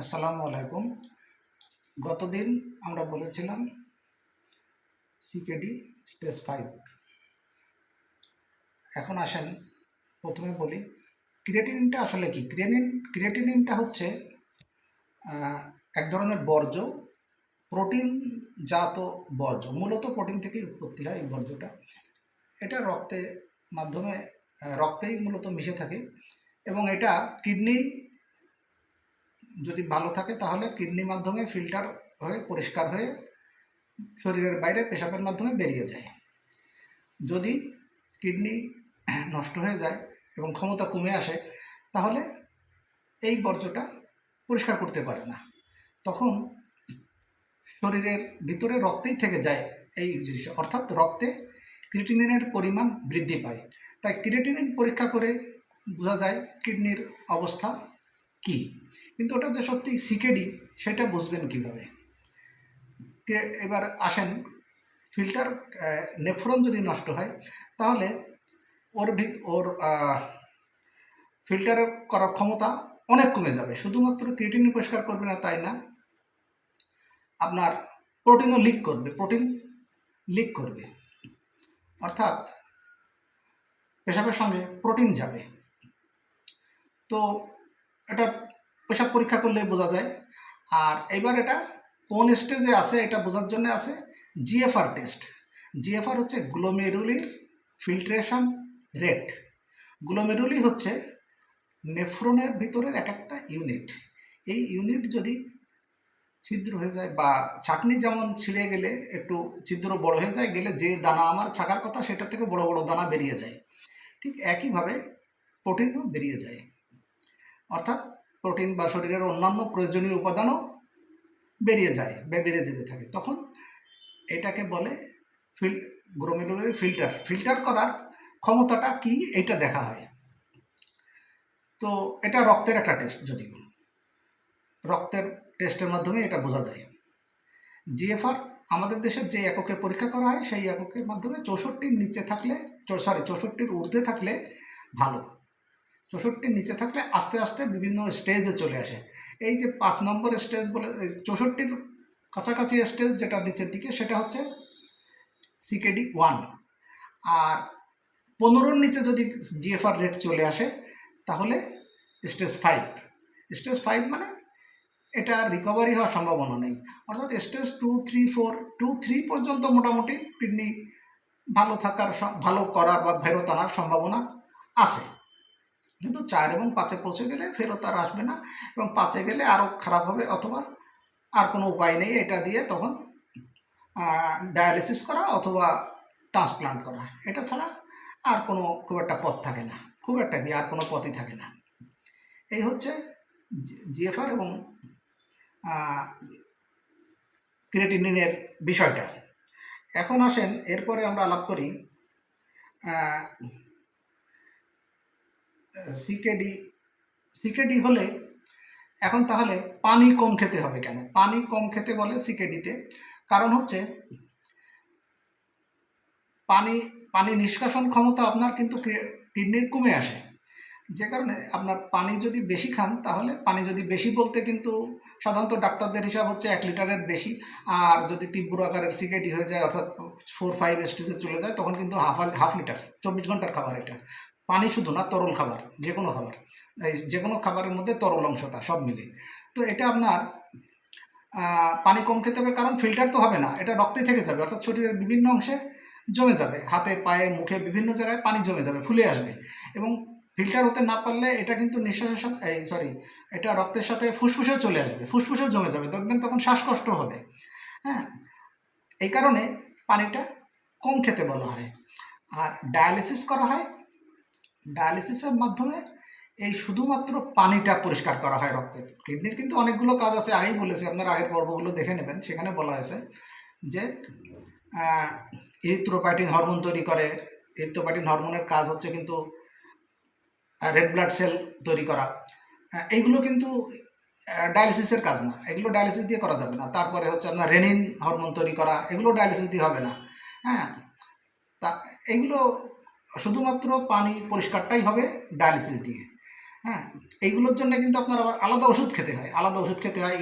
আসসালামু আলাইকুম। গতদিন আমরা বলেছিলাম সিকেডি স্টেজ ফাইভ এখন আসেন, প্রথমে বলি ক্রিয়েটিনিনটা আসলে কি? ক্রিয়েটিন ক্রিয়েটিনিনটা হচ্ছে এক ধরনের বর্জ্য প্রোটিন জাত বর্জ্য, মূলত প্রোটিন থেকেই উৎপত্তি হয় এই বর্জ্যটা। এটা রক্তে মাধ্যমে রক্তেই মূলত মিশে থাকে এবং এটা কিডনি যদি ভালো থাকে তাহলে কিডনির মাধ্যমে ফিল্টার হয়ে, পরিষ্কার হয়ে শরীরের বাইরে পেশাবের মাধ্যমে বেরিয়ে যায়। যদি কিডনি নষ্ট হয়ে যায় এবং ক্ষমতা কমে আসে, তাহলে এই বর্জ্যটা পরিষ্কার করতে পারে না। তখন শরীরের ভিতরে রক্তেই থেকে যায় এই জিনিস। অর্থাৎ রক্তে ক্রিটিনিনের পরিমাণ বৃদ্ধি পায়। তাই ক্রিটিনিন পরীক্ষা করে বোঝা যায় কিডনির অবস্থা কী। কিন্তু ওটা যে সত্যি সিকেডি, সেটা বুঝবেন কীভাবে? এবার আসেন, ফিল্টার নেফ্রন যদি নষ্ট হয়, তাহলে ওর ওর ফিল্টার করার ক্ষমতা অনেক কমে যাবে। শুধুমাত্র ক্রিটিন পরিষ্কার করবে না, তাই না? আপনার প্রোটিনও লিক করবে, প্রোটিন লিক করবে। অর্থাৎ পেশাবের সঙ্গে প্রোটিন যাবে। তো এটা পেশাব পরীক্ষা করলে বোঝা যায়। আর এবার এটা কোন স্টেজে আছে এটা বোঝার জন্য আছে জিএফআর টেস্ট জিএফআর হচ্ছে গ্লোমেরুলির ফিল্ট্রেশন রেট গ্লোমেরুলি হচ্ছে নেফ্রনের ভিতরের এক একটা ইউনিট এই ইউনিট যদি ছিদ্র হয়ে যায় বা ছাকনি যেমন ছিঁড়ে গেলে একটু ছিদ্র বড় হয়ে যায়, গেলে যে দানা আমার ছাকার কথা সেটা থেকে বড় বড় দানা বেরিয়ে যায়। ঠিক একইভাবে প্রোটিনও বেরিয়ে যায়। অর্থাৎ প্রোটিন বা শরীরের অন্যান্য প্রয়োজনীয় উপাদানও বেরিয়ে যায় বা বেরিয়ে যেতে থাকে। তখন এটাকে বলে ফিল গ্রোমেরুলারি ফিল্টার। ফিল্টার করার ক্ষমতাটা কি? এটা দেখা হয়। তো এটা রক্তের একটা টেস্ট যদিও। রক্তের টেস্টের মাধ্যমে এটা বোঝা যায়। জিএফআর আমাদের দেশে যে এককে পরীক্ষা করা হয়, সেই এককের মাধ্যমে চৌষট্টির নিচে থাকলে সরি চৌষট্টির ঊর্ধ্বে থাকলে ভালো। চৌষট্টির নিচে থাকলে আস্তে আস্তে বিভিন্ন স্টেজে চলে আসে। এই যে পাঁচ নম্বর স্টেজ বলে চৌষট্টির কাছাকাছি স্টেজ যেটা নিচের দিকে, সেটা হচ্ছে সিকেডি ওয়ান আর পনেরোর নিচে যদি জিএফআর রেট চলে আসে, তাহলে স্টেজ ফাইভ স্টেজ ফাইভ মানে এটা রিকভারি হওয়ার সম্ভাবনা নেই। অর্থাৎ stage two three four two three পর্যন্ত মোটামুটি কিডনি ভালো থাকার ভালো করার বা ফেরত আনার সম্ভাবনা আছে। কিন্তু চার এবং পাঁচে পৌঁছে গেলে ফেরত আর আসবে না এবং পাঁচে গেলে আরও খারাপ হবে অথবা আর কোনো উপায় নেই এটা দিয়ে তখন ডায়ালিসিস করা অথবা ট্রান্সপ্লান্ট করা। এটা ছাড়া আর কোনো খুব একটা পথ থাকে না। খুব একটা কি, আর কোনো পথই থাকে না। এই হচ্ছে জিএফআর এবং ক্রিয়েটিনিনের বিষয়টা। এখন আসেন, এরপরে আমরা আলাপ করি সিকেডি সিকেডি হলে এখন তাহলে পানি কম খেতে হবে কেন? পানি কম খেতে বলে সিকেডিতে। কারণ হচ্ছে পানি পানি নিষ্কাশন ক্ষমতা আপনার কিন্তু কিডনির কমে আসে। যে কারণে আপনার পানি যদি বেশি খান, তাহলে পানি যদি বেশি বলতে কিন্তু সাধারণত ডাক্তারদের হিসাব হচ্ছে এক লিটারের বেশি। আর যদি তীব্র আকারের সিকেডি হয়ে যায়, অর্থাৎ ফোর ফাইভ স্টেজে চলে যায়, তখন কিন্তু হাফ হাফ লিটার চব্বিশ ঘণ্টার খাবার এটা। পানি শুধু না, তরল খাবার যে কোনো খাবার, এই যে কোনো খাবারের মধ্যে তরল অংশটা সব মিলে। তো এটা আপনার পানি কম খেতে হবে, কারণ ফিল্টার তো হবে না, এটা রক্তে থেকে যাবে, অর্থাৎ শরীরের বিভিন্ন অংশে জমে যাবে। হাতে, পায়ে, মুখে বিভিন্ন জায়গায় পানি জমে যাবে, ফুলে আসবে। এবং ফিল্টার হতে না পারলে এটা কিন্তু নিঃশ্বাসের সাথে, এই সরি এটা রক্তের সাথে ফুসফুসে চলে আসবে ফুসফুসে জমে যাবে, দেখবেন তখন শ্বাসকষ্ট হবে। হ্যাঁ এই কারণে পানিটা কম খেতে বলা হয়। আর ডায়ালিসিস করা হয় ডায়ালিসিসের মাধ্যমে এই শুধুমাত্র পানিটা পরিষ্কার করা হয় রক্তের কিডনির কিন্তু অনেকগুলো কাজ আছে, আগেই বলেছি, আপনার আগের পর্বগুলো দেখে নেবেন। সেখানে বলা হয়েছে যে ইরিথ্রোপাইটিন হরমোন তৈরি করে। ইরিথ্রোপাইটিন হরমোনের কাজ হচ্ছে কিন্তু রেড ব্লাড সেল তৈরি করা। এইগুলো কিন্তু ডায়ালিসিসের কাজ না। এগুলো ডায়ালিসিস দিয়ে করা যাবে না। তারপরে হচ্ছে আপনার রেনিন হরমোন তৈরি করা। এগুলো ডায়ালিসিস দিয়ে হবে না। হ্যাঁ তা এগুলো শুধুমাত্র পানি পরিষ্কারটাই হবে ডায়ালিসিস দিয়ে। হ্যাঁ এইগুলোর জন্য কিন্তু আপনার আবার আলাদা ওষুধ খেতে হয়, আলাদা ওষুধ খেতে হয়